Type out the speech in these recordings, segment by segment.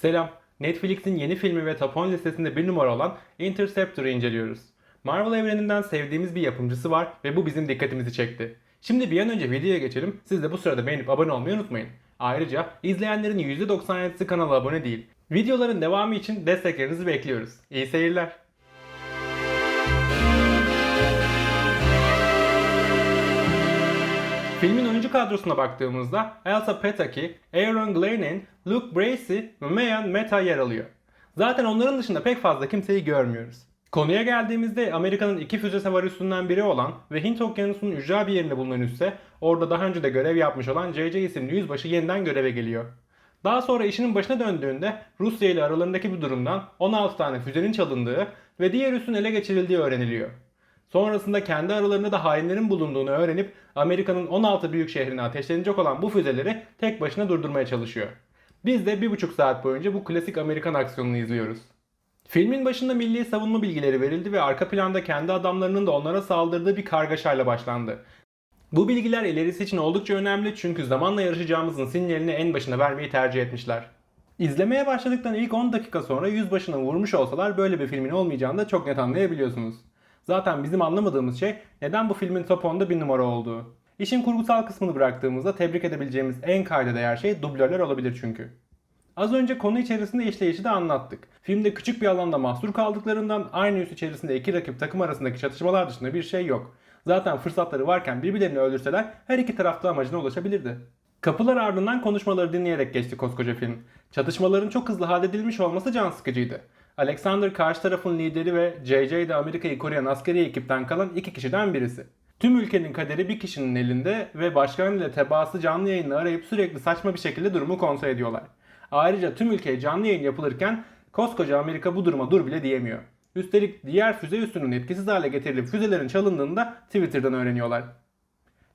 Selam. Netflix'in yeni filmi ve top 10 listesinde bir numara olan Interceptor'ı inceliyoruz. Marvel evreninden sevdiğimiz bir yapımcısı var ve bu bizim dikkatimizi çekti. Şimdi bir an önce videoya geçelim. Siz de bu sırada beğenip abone olmayı unutmayın. Ayrıca izleyenlerin %97'si kanala abone değil. Videoların devamı için desteklerinizi bekliyoruz. İyi seyirler. Filmin oyuncu kadrosuna baktığımızda Elsa Pataki, Aaron Glenn, Luke Bracey ve Mayan Meta yer alıyor. Zaten onların dışında pek fazla kimseyi görmüyoruz. Konuya geldiğimizde Amerika'nın iki füze savar üssünden biri olan ve Hint Okyanusu'nun ücra bir yerinde bulunan üsse orada daha önce de görev yapmış olan JJ isimli yüzbaşı yeniden göreve geliyor. Daha sonra işinin başına döndüğünde Rusya ile aralarındaki bir durumdan 16 tane füzenin çalındığı ve diğer üssün ele geçirildiği öğreniliyor. Sonrasında kendi aralarında da hainlerin bulunduğunu öğrenip Amerika'nın 16 büyük şehrine ateşlenecek olan bu füzeleri tek başına durdurmaya çalışıyor. Biz de bir buçuk saat boyunca bu klasik Amerikan aksiyonunu izliyoruz. Filmin başında milli savunma bilgileri verildi ve arka planda kendi adamlarının da onlara saldırdığı bir kargaşayla başlandı. Bu bilgiler ilerisi için oldukça önemli çünkü zamanla yarışacağımızın sinyalini en başına vermeyi tercih etmişler. İzlemeye başladıktan ilk 10 dakika sonra yüzbaşına vurmuş olsalar böyle bir filmin olmayacağını da çok net anlayabiliyorsunuz. Zaten bizim anlamadığımız şey neden bu filmin top 10'da bir numara olduğu. İşin kurgusal kısmını bıraktığımızda tebrik edebileceğimiz en kayda değer şey dublörler olabilir çünkü. Az önce konu içerisinde işleyişi de anlattık. Filmde küçük bir alanda mahsur kaldıklarından aynı üs içerisinde iki rakip takım arasındaki çatışmalar dışında bir şey yok. Zaten fırsatları varken birbirlerini öldürseler her iki tarafta amacına ulaşabilirdi. Kapılar ardından konuşmaları dinleyerek geçti koskoca film. Çatışmaların çok hızlı halledilmiş olması can sıkıcıydı. Alexander karşı tarafın lideri ve JJ de Amerika'yı koruyan askeri ekipten kalan iki kişiden birisi. Tüm ülkenin kaderi bir kişinin elinde ve başkan ile tebaası canlı yayını arayıp sürekli saçma bir şekilde durumu kontrol ediyorlar. Ayrıca tüm ülkeye canlı yayın yapılırken koskoca Amerika bu duruma dur bile diyemiyor. Üstelik diğer füze üssünün etkisiz hale getirilip füzelerin çalındığını da Twitter'dan öğreniyorlar.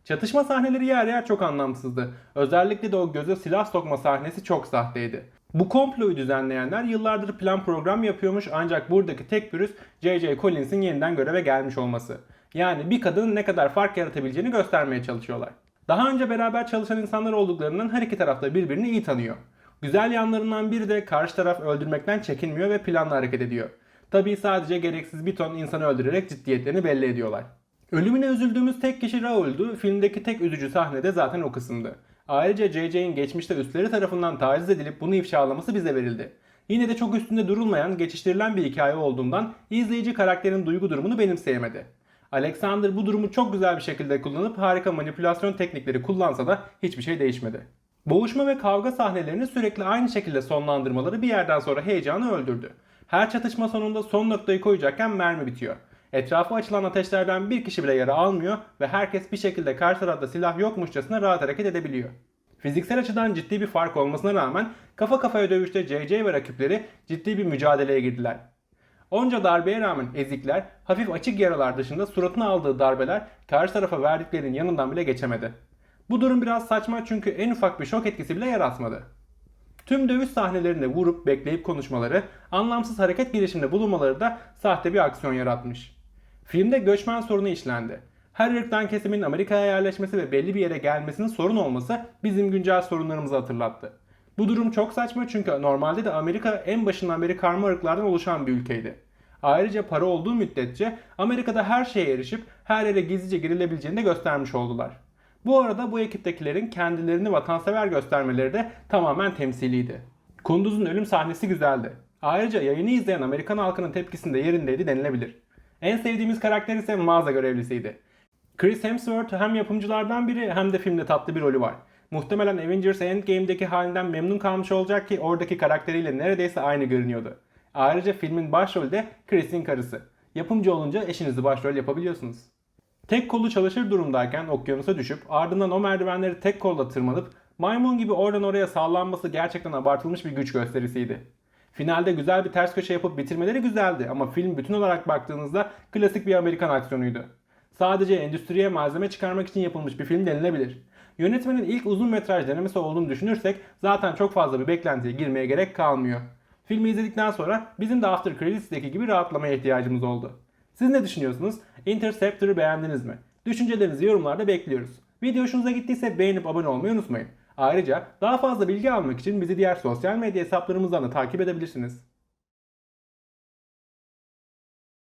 Çatışma sahneleri yer yer çok anlamsızdı. Özellikle de o göze silah sokma sahnesi çok sahteydi. Bu komployu düzenleyenler yıllardır plan program yapıyormuş ancak buradaki tek pürüz J.J. Collins'in yeniden göreve gelmiş olması. Yani bir kadının ne kadar fark yaratabileceğini göstermeye çalışıyorlar. Daha önce beraber çalışan insanlar olduklarından her iki tarafta birbirini iyi tanıyor. Güzel yanlarından biri de karşı taraf öldürmekten çekinmiyor ve planlı hareket ediyor. Tabii sadece gereksiz bir ton insanı öldürerek ciddiyetlerini belli ediyorlar. Ölümüne üzüldüğümüz tek kişi Raul'du. Filmdeki tek üzücü sahne de zaten o kısımdı. Ayrıca JJ'in geçmişte üstleri tarafından taciz edilip bunu ifşalaması bize verildi. Yine de çok üstünde durulmayan, geçiştirilen bir hikaye olduğundan izleyici karakterin duygu durumunu benimseyemedi. Alexander bu durumu çok güzel bir şekilde kullanıp harika manipülasyon teknikleri kullansa da hiçbir şey değişmedi. Boğuşma ve kavga sahnelerini sürekli aynı şekilde sonlandırmaları bir yerden sonra heyecanı öldürdü. Her çatışma sonunda son noktayı koyacakken mermi bitiyor. Etrafı açılan ateşlerden bir kişi bile yara almıyor ve herkes bir şekilde karşı tarafta silah yokmuşçasına rahat hareket edebiliyor. Fiziksel açıdan ciddi bir fark olmasına rağmen kafa kafaya dövüşte JJ ve rakipleri ciddi bir mücadeleye girdiler. Onca darbeye rağmen ezikler, hafif açık yaralar dışında suratına aldığı darbeler karşı tarafa verdiklerinin yanından bile geçemedi. Bu durum biraz saçma çünkü en ufak bir şok etkisi bile yaratmadı. Tüm dövüş sahnelerinde vurup bekleyip konuşmaları, anlamsız hareket girişiminde bulunmaları da sahte bir aksiyon yaratmış. Filmde göçmen sorunu işlendi. Her ırktan kesimin Amerika'ya yerleşmesi ve belli bir yere gelmesinin sorun olması bizim güncel sorunlarımızı hatırlattı. Bu durum çok saçma çünkü normalde de Amerika en başından beri karma ırklardan oluşan bir ülkeydi. Ayrıca para olduğu müddetçe Amerika'da her şeye erişip her yere gizlice girilebileceğini de göstermiş oldular. Bu arada bu ekiptekilerin kendilerini vatansever göstermeleri de tamamen temsiliydi. Kunduz'un ölüm sahnesi güzeldi. Ayrıca yayını izleyen Amerikan halkının tepkisinde yerindeydi denilebilir. En sevdiğimiz karakter ise mağaza görevlisiydi. Chris Hemsworth hem yapımcılardan biri hem de filmde tatlı bir rolü var. Muhtemelen Avengers Endgame'deki halinden memnun kalmış olacak ki oradaki karakteriyle neredeyse aynı görünüyordu. Ayrıca filmin başrolü de Chris'in karısı. Yapımcı olunca eşinizi başrol yapabiliyorsunuz. Tek kolu çalışır durumdayken okyanusa düşüp ardından o merdivenleri tek kolla tırmanıp maymun gibi oradan oraya sallanması gerçekten abartılmış bir güç gösterisiydi. Finalde güzel bir ters köşe yapıp bitirmeleri güzeldi ama film bütün olarak baktığınızda klasik bir Amerikan aksiyonuydu. Sadece endüstriye malzeme çıkarmak için yapılmış bir film denilebilir. Yönetmenin ilk uzun metraj denemesi olduğunu düşünürsek zaten çok fazla bir beklentiye girmeye gerek kalmıyor. Filmi izledikten sonra bizim de After Credits'teki gibi rahatlamaya ihtiyacımız oldu. Siz ne düşünüyorsunuz? Interceptor'ı beğendiniz mi? Düşüncelerinizi yorumlarda bekliyoruz. Video hoşunuza gittiyse beğenip abone olmayı unutmayın. Ayrıca daha fazla bilgi almak için bizi diğer sosyal medya hesaplarımızdan da takip edebilirsiniz.